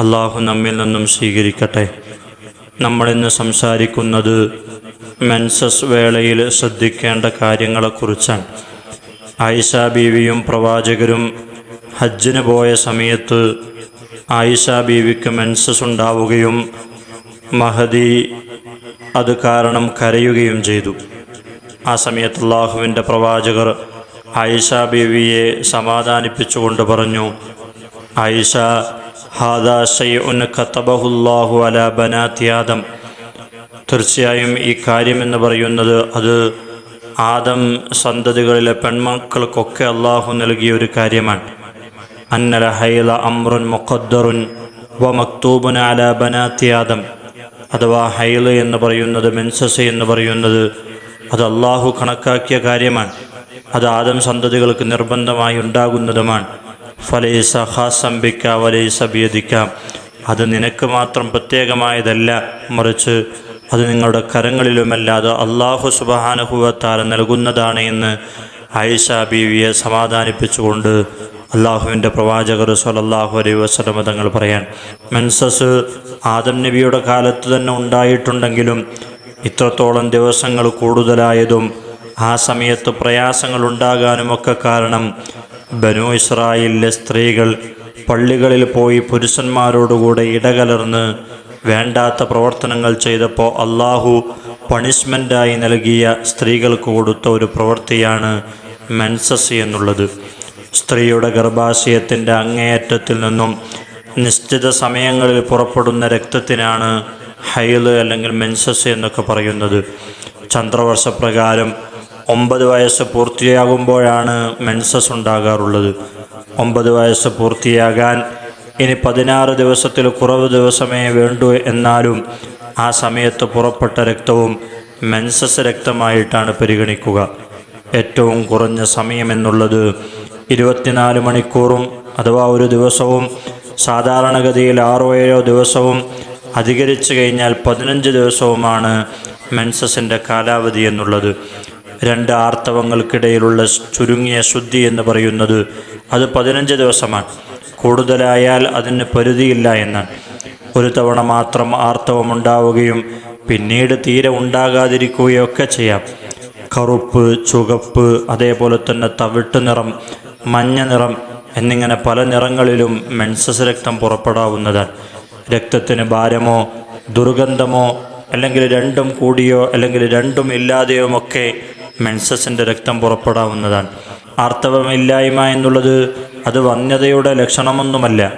അള്ളാഹു നമ്മിൽ നിന്നും സ്വീകരിക്കട്ടെ. നമ്മളിന്ന് സംസാരിക്കുന്നത് മെൻസസ് വേളയിൽ ശ്രദ്ധിക്കേണ്ട കാര്യങ്ങളെക്കുറിച്ചാണ്. ആയിഷ ബീവിയും പ്രവാചകരും ഹജ്ജിന് പോയ സമയത്ത് ആയിഷ ബീവിക്ക് മെൻസസ് ഉണ്ടാവുകയും മഹദി അത് കാരണം കരയുകയും ചെയ്തു. ആ സമയത്ത് അള്ളാഹുവിന്റെ പ്രവാചകർ ആയിഷ ബീവിയെ സമാധാനിപ്പിച്ചുകൊണ്ട് പറഞ്ഞു ആയിഷ ഹാദാ ഷൈഉൻ കത്തബഹുല്ലാഹു അല ബനാത്തി ആദം. തീർച്ചയായും ഈ കാര്യം എന്ന് പറയുന്നത് അത് ആദം സന്തതികളിലെ പെൺമക്കൾക്കൊക്കെ അള്ളാഹു നൽകിയ ഒരു കാര്യമാണ്. അന്നല ഹൈല അമ്രുൻ മുഖദ്ദറുൻ വ മക്തൂബുൻ അല ബനാത്തി ആദം. അഥവാ ഹൈല എന്ന് പറയുന്നത് മെൻസസ് എന്ന് പറയുന്നത് അത് അള്ളാഹു കണക്കാക്കിയ കാര്യമാണ്. അത് ആദം സന്തതികൾക്ക് നിർബന്ധമായി ഉണ്ടാകുന്നതുമാണ്. ഫലൈസ ഹാസംബിക്ക വലൈസ ബിയദിക്ക. അത് നിനക്ക് മാത്രം പ്രത്യേകമായതല്ല മറിച്ച് അത് നിങ്ങളുടെ കരങ്ങളിലുമല്ലാതെ അള്ളാഹു സുബഹാനുഭവത്താൽ നൽകുന്നതാണ് എന്ന് ആയിഷ ബീവിയെ സമാധാനിപ്പിച്ചുകൊണ്ട് അള്ളാഹുവിന്റെ പ്രവാചകർ സലല്ലാഹു അലൈ വസ്ലമ തങ്ങൾ പറയാൻ മെൻസസ് ആദം നബിയുടെ കാലത്ത് തന്നെ ഉണ്ടായിട്ടുണ്ടെങ്കിലും ഇത്രത്തോളം ദിവസങ്ങൾ കൂടുതലായതും ആ സമയത്ത് പ്രയാസങ്ങൾ ഉണ്ടാകാനുമൊക്കെ കാരണം ബനു ഇസ്രായേലിലെ സ്ത്രീകൾ പള്ളികളിൽ പോയി പുരുഷന്മാരോടുകൂടെ ഇടകലർന്ന് വേണ്ടാത്ത പ്രവർത്തനങ്ങൾ ചെയ്തപ്പോൾ അള്ളാഹു പണിഷ്മെന്റായി നൽകിയ സ്ത്രീകൾക്ക് കൊടുത്ത ഒരു പ്രവൃത്തിയാണ് മെൻസസ് എന്നുള്ളത്. സ്ത്രീയുടെ ഗർഭാശയത്തിന്റെ അങ്ങേയറ്റത്തിൽ നിന്നും നിശ്ചിത സമയങ്ങളിൽ പുറപ്പെടുന്ന രക്തത്തിനാണ് ഹൈൽ അല്ലെങ്കിൽ മെൻസസ് എന്നൊക്കെ പറയുന്നത്. ചന്ദ്രവർഷപ്രകാരം ഒമ്പത് വയസ്സ് പൂർത്തിയാകുമ്പോഴാണ് മെൻസസ് ഉണ്ടാകാറുള്ളത്. ഒമ്പത് വയസ്സ് പൂർത്തിയാകാൻ ഇനി പതിനാറ് ദിവസത്തിൽ കുറവ് ദിവസമേ വേണ്ടൂ എന്നാലും ആ സമയത്ത് പുറപ്പെട്ട രക്തവും മെൻസസ് രക്തമായിട്ടാണ് പരിഗണിക്കുക. ഏറ്റവും കുറഞ്ഞ സമയമെന്നുള്ളത് ഇരുപത്തിനാല് മണിക്കൂറും അഥവാ ഒരു ദിവസവും സാധാരണഗതിയിൽ ആറോ ഏഴോ ദിവസവും അധികരിച്ചു കഴിഞ്ഞാൽ പതിനഞ്ച് ദിവസവുമാണ് മെൻസസിന്റെ കാലാവധി എന്നുള്ളത്. രണ്ട് ആർത്തവങ്ങൾക്കിടയിലുള്ള ചുരുങ്ങിയ ശുദ്ധി എന്ന് പറയുന്നത് അത് പതിനഞ്ച് ദിവസമാണ്. കൂടുതലായാൽ അതിന് പരിധിയില്ല എന്നാണ് ഒരു തവണ മാത്രം ആർത്തവം ഉണ്ടാവുകയും പിന്നീട് തീരെ ഉണ്ടാകാതിരിക്കുകയൊക്കെ ചെയ്യാം. കറുപ്പ് ചുവപ്പ് അതേപോലെ തന്നെ തവിട്ട് നിറം മഞ്ഞ നിറം എന്നിങ്ങനെ പല നിറങ്ങളിലും മെൻസസ് രക്തം പുറപ്പെടാവുന്നതാണ്. രക്തത്തിന് ഭാരമോ ദുർഗന്ധമോ അല്ലെങ്കിൽ രണ്ടും കൂടിയോ അല്ലെങ്കിൽ രണ്ടും ഇല്ലാതെയുമൊക്കെ മെൻസസിന്റെ രക്തം പുറപ്പെടാവുന്നതാണ്. ആർത്തവമില്ലായ്മ എന്നുള്ളത് അത് വന്യതയുടെ ലക്ഷണമൊന്നുമല്ല.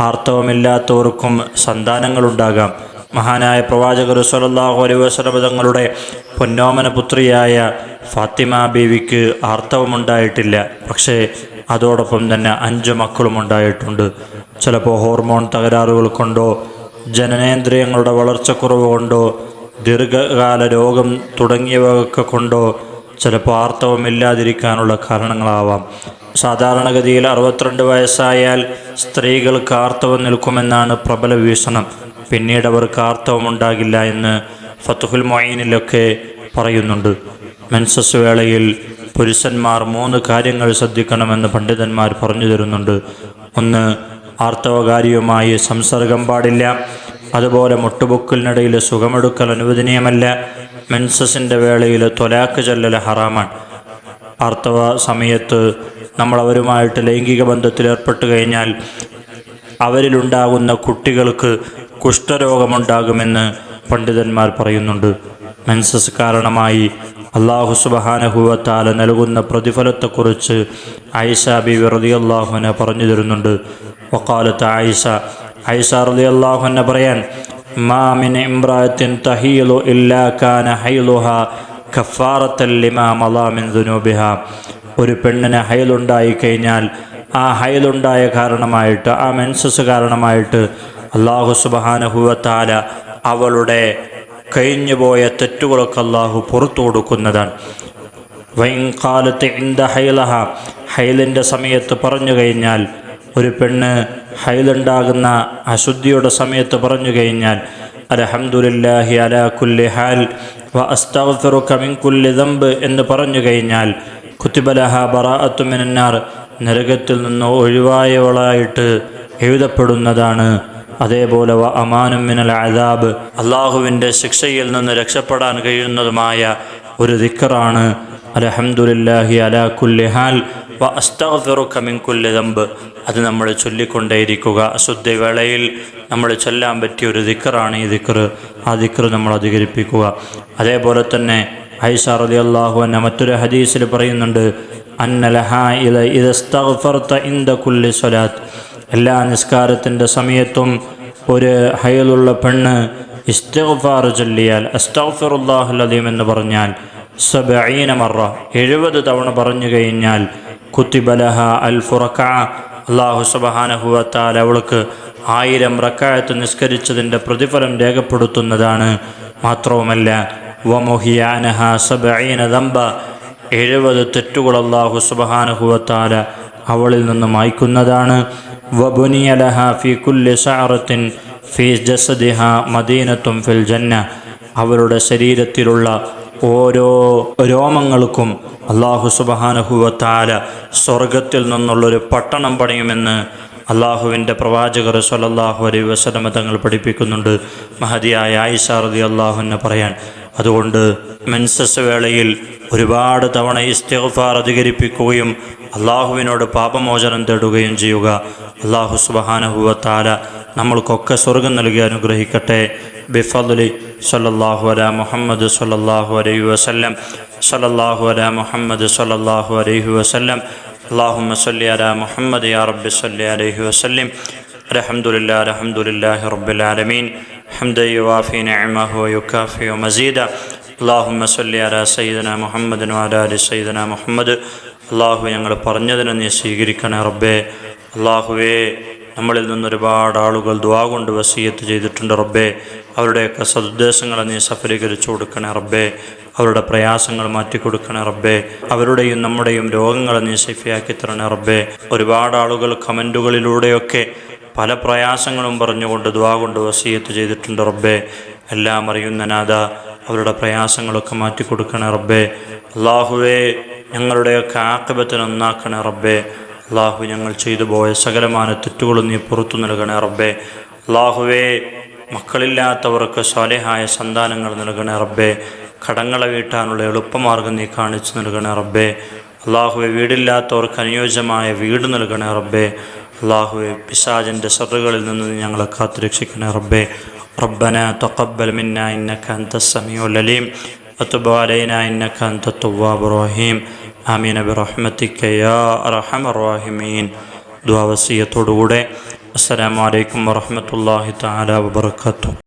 ആർത്തവമില്ലാത്തവർക്കും സന്താനങ്ങളുണ്ടാകാം. മഹാനായ പ്രവാചകർ സലല്ലാഹു അലൈഹി വസല്ലം തങ്ങളുടെ പൊന്നോമന പുത്രിയായ ഫാത്തിമ ബീവിക്ക് ആർത്തവമുണ്ടായിട്ടില്ല. പക്ഷേ അതോടൊപ്പം തന്നെ അഞ്ച് മക്കളും ഉണ്ടായിട്ടുണ്ട്. ചിലപ്പോൾ ഹോർമോൺ തകരാറുകൾ കൊണ്ടോ ജനനേന്ദ്രിയങ്ങളുടെ വളർച്ചക്കുറവ് കൊണ്ടോ ദീർഘകാല രോഗം തുടങ്ങിയവയൊക്കെ കൊണ്ടോ ചിലപ്പോൾ ആർത്തവം ഇല്ലാതിരിക്കാനുള്ള കാരണങ്ങളാവാം. സാധാരണഗതിയിൽ അറുപത്തിരണ്ട് വയസ്സായാൽ സ്ത്രീകൾക്ക് ആർത്തവം നിൽക്കുമെന്നാണ് പ്രബല വീക്ഷണം പിന്നീട് അവർക്ക് ആർത്തവം ഉണ്ടാകില്ല എന്ന് ഫത്തുഹുൽ മൊയ്നിലൊക്കെ പറയുന്നുണ്ട്. മെൻസസ് വേളയിൽ പുരുഷന്മാർ മൂന്ന് കാര്യങ്ങൾ ശ്രദ്ധിക്കണമെന്ന് പണ്ഡിതന്മാർ പറഞ്ഞു തരുന്നുണ്ട്. ഒന്ന് ആർത്തവകാരിയുമായി സംസർഗം പാടില്ല. അതുപോലെ മുട്ടുപൊക്കലിനിടയിൽ സുഖമെടുക്കൽ അനുവദനീയമല്ല. മെൻസസിന്റെ വേളയിൽ തൊലാക്ക് ചൊല്ലൽ ഹറാമാണ്. ആർത്തവ സമയത്ത് നമ്മൾ അവരുമായിട്ട് ലൈംഗിക ബന്ധത്തിൽ ഏർപ്പെട്ട് കഴിഞ്ഞാൽ അവരിലുണ്ടാകുന്ന കുട്ടികൾക്ക് കുഷ്ഠരോഗമുണ്ടാകുമെന്ന് പണ്ഡിതന്മാർ പറയുന്നുണ്ട്. മെൻസസ് കാരണമായി അള്ളാഹു സുബഹാനഹുവത്താല നൽകുന്ന പ്രതിഫലത്തെക്കുറിച്ച് ആയിഷ ബി വെറുതി അള്ളാഹുവിനെ പറഞ്ഞു തരുന്നുണ്ട്. വക്കാലത്ത് ആയിഷ അള്ളാഹുവിനെ പറയാൻ ഇല്ലാ കാന ഒരു പെണ്ണിന് ഹൈലുണ്ടായി കഴിഞ്ഞാൽ ആ ഹൈലുണ്ടായ കാരണമായിട്ട് ആ മെൻസസ് കാരണമായിട്ട് അള്ളാഹു സുബഹാനഹുവത്താല അവളുടെ കഴിഞ്ഞുപോയ തെറ്റുകളൊക്കെ അള്ളാഹു പുറത്തു കൊടുക്കുന്നതാണ്. വൈകാലത്ത് ഇന്ത ഹൈലഹ ഹൈലിന്റെ സമയത്ത് പറഞ്ഞു കഴിഞ്ഞാൽ ഒരു പെണ്ണ് ഹൈലുണ്ടാകുന്ന അശുദ്ധിയുടെ സമയത്ത് പറഞ്ഞു കഴിഞ്ഞാൽ അലഹമുല്ലാഹി അലാ കുല്ലി ഹാൽ വ അസ്തഫറു മിൻ കുല്ലി ദമ്പ് എന്ന് പറഞ്ഞു കഴിഞ്ഞാൽ കുത്തിബലഹ ബറാഅത്തു മിനന്നാർ നരകത്തിൽ നിന്ന് ഒഴിവായവളായിട്ട് എഴുതപ്പെടുന്നതാണ്. അതേപോലെ വ അമാനും മിനൽ അദാബ് അള്ളാഹുവിന്റെ ശിക്ഷയിൽ നിന്ന് രക്ഷപ്പെടാൻ കഴിയുന്നതുമായ ഒരു ദിക്കറാണ് അലഹമുല്ലാഹി അലാ കുല്ലി ഹാൽ വ അസ്തഫറു മിൻ കുല്ലി ദംബ് അത് നമ്മൾ ചൊല്ലിക്കൊണ്ടേയിരിക്കുക. അശുദ്ധിവേളയിൽ നമ്മൾ ചൊല്ലാൻ പറ്റിയ ഒരു ദിക്കറാണ് ഈ ദിക്കർ. ആ ദിക്കർ നമ്മൾ അധികരിപ്പിക്കുക. അതേപോലെ തന്നെ ഐഷ റലി അള്ളാഹു എന്ന മറ്റൊരു ഹദീസിൽ പറയുന്നുണ്ട് എല്ലാ നിസ്കാരത്തിന്റെ സമയത്തും ഒരു ഹയലുള്ള പെണ്ണ് ഇസ്തഫാർ ചൊല്ലിയാൽ അസ്തഗ്ഫിറുല്ലാഹുൽ എന്ന് പറഞ്ഞാൽ സബീന മറ എഴുപത് തവണ പറഞ്ഞു കഴിഞ്ഞാൽ കുത്തിബലഹ അൽ ഫുറക്ക അള്ളാഹു സുബഹാനഹുവത്താൽ അവൾക്ക് ആയിരം റക്കായത്ത് നിസ്കരിച്ചതിന്റെ പ്രതിഫലം രേഖപ്പെടുത്തുന്നതാണ്. മാത്രവുമല്ല എഴുപത് തെറ്റുകൾ അള്ളാഹു സുബഹാനഹുവത്താല അവളിൽ നിന്ന് മായ്ക്കുന്നതാണ് വബുനിയലഹ കുല്ലി ഫിൽ ജന്ന അവരുടെ ശരീരത്തിലുള്ള ഓരോ രോമങ്ങൾക്കും അള്ളാഹു സുബഹാനഹുവത്താല സ്വർഗത്തിൽ നിന്നുള്ളൊരു പട്ടണം പണിയുമെന്ന് അള്ളാഹുവിന്റെ പ്രവാചകർ സലല്ലാഹു അലൈ വസലമ തങ്ങൾ പഠിപ്പിക്കുന്നുണ്ട്. മഹതിയായ ആയിഷ റതി അള്ളാഹുവിനെ പറയാൻ അതുകൊണ്ട് മെൻസസ് വേളയിൽ ഒരുപാട് തവണ ഇസ്തിഗ്ഫാർ അധികരിപ്പിക്കുകയും അള്ളാഹുവിനോട് പാപമോചനം തേടുകയും ചെയ്യുക. അള്ളാഹു സുബഹാനഹുവത്താല നമ്മൾക്കൊക്കെ സ്വർഗം നൽകി അനുഗ്രഹിക്കട്ടെ. ബിഫദുലി സല്ലാഹു അല മുഹമ്മദ് സല്ലാഹു അലൈഹി വസല്ലം. സല്ലാഹു അല മുഹമ്മദ് സല്ലാഹു അലൈഹി വസല്ലം. അള്ളാഹു മസല്ലി അല മുഹമ്മദ് യാ റബ്ബി സല്ലി അലൈഹി വസല്ലം. അലഹമുല്ല അലഹമുല്ലാഹി റബ്ബുലാലമീൻ ഹംദ യുവാഫി മസീദ. അള്ളാഹുമ്മ സല്ലി അല സയ്യിദന മുഹമ്മദിനു അലാലി സയ്യിദന മുഹമ്മദ്. അള്ളാഹു ഞങ്ങൾ പറഞ്ഞതിനെ നീ സ്വീകരിക്കണേ റബ്ബേ. അള്ളാഹുവേ നമ്മളിൽ നിന്ന് ഒരുപാട് ആളുകൾ ദ്വാ കൊണ്ട് വസീയത്ത് ചെയ്തിട്ടുണ്ട് റബ്ബേ. അവരുടെയൊക്കെ സതുദ്ദേശങ്ങളെ നീ സഫലീകരിച്ചു കൊടുക്കണേ റബ്ബേ. അവരുടെ പ്രയാസങ്ങൾ മാറ്റിക്കൊടുക്കണേ റബ്ബേ. അവരുടെയും നമ്മുടെയും രോഗങ്ങളെ നീ സേഫിയാക്കി തരണേ റബ്ബേ. ഒരുപാട് ആളുകൾ കമന്റുകളിലൂടെയൊക്കെ പല പ്രയാസങ്ങളും പറഞ്ഞുകൊണ്ട് ദ്വാ കൊണ്ട് വസീയത്ത് ചെയ്തിട്ടുണ്ട് റബ്ബേ. എല്ലാം അറിയുന്ന നാഥ അവരുടെ പ്രയാസങ്ങളൊക്കെ മാറ്റിക്കൊടുക്കണേ റബ്ബേ. അള്ളാഹുവേ ഞങ്ങളുടെയൊക്കെ ആക്കബത്തിന് ഒന്നാക്കണേ റബ്ബേ. അള്ളാഹു ഞങ്ങൾ ചെയ്തു പോയ സകലമാന തെറ്റുകളും നീ പുറത്തു നൽകണേ റബ്ബേ. അള്ളാഹുവേ മക്കളില്ലാത്തവർക്ക് സ്വാലേഹായ സന്താനങ്ങൾ നൽകണേ റബ്ബേ. കടങ്ങളെ വീട്ടാനുള്ള എളുപ്പമാർഗം നീ കാണിച്ചു നൽകണേ റബ്ബേ. അള്ളാഹുവെ വീടില്ലാത്തവർക്ക് അനുയോജ്യമായ വീട് നൽകണേ റബ്ബേ. അള്ളാഹുവെ പിശാജിന്റെ ഷറുകളിൽ നിന്ന് ഞങ്ങളെ കാത്തുരക്ഷിക്കണേ റബ്ബേ. റബ്ബന തൊക്കബൽ മിന്ന ഇന്നക്ക അന്തസ്സമിയോ ലലീം وتب علينا إنك أنت التواب الرحيم آمين برحمتك يا أرحم الراحمين دعا وصية السلام عليكم ورحمة الله تعالى وبركاته